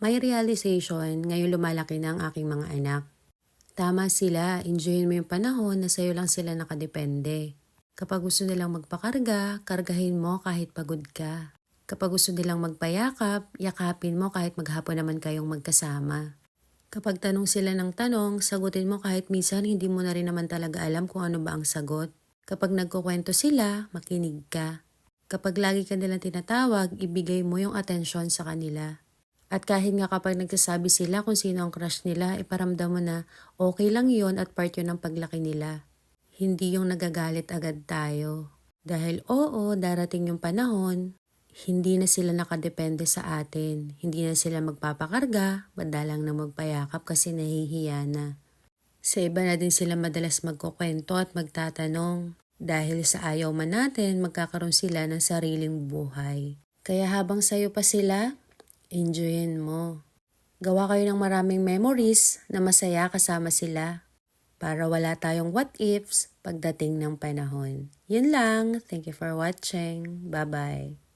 May realization, ngayon lumalaki na ang aking mga anak. Tama sila, enjoyin mo yung panahon na sa'yo lang sila nakadepende. Kapag gusto nilang magpakarga, kargahin mo kahit pagod ka. Kapag gusto nilang magpayakap, yakapin mo kahit maghapon naman kayong magkasama. Kapag tanong sila ng tanong, sagutin mo kahit minsan hindi mo na rin naman talaga alam kung ano ba ang sagot. Kapag nagkukwento sila, makinig ka. Kapag lagi ka nilang tinatawag, ibigay mo yung atensyon sa kanila. At kahit nga kapag nagsasabi sila kung sino ang crush nila, iparamdam mo na okay lang yon at part yun ng paglaki nila. Hindi yung nagagalit agad tayo. Dahil oo, darating yung panahon, hindi na sila nakadepende sa atin. Hindi na sila magpapakarga, madalang na magpayakap kasi nahihiya na. Sa iba na din sila madalas magkukwento at magtatanong. Dahil sa ayaw man natin, magkakaroon sila ng sariling buhay. Kaya habang sayo pa sila, enjoyin mo. Gawa kayo ng maraming memories na masaya kasama sila para wala tayong what ifs pagdating ng panahon. Yun lang. Thank you for watching. Bye-bye.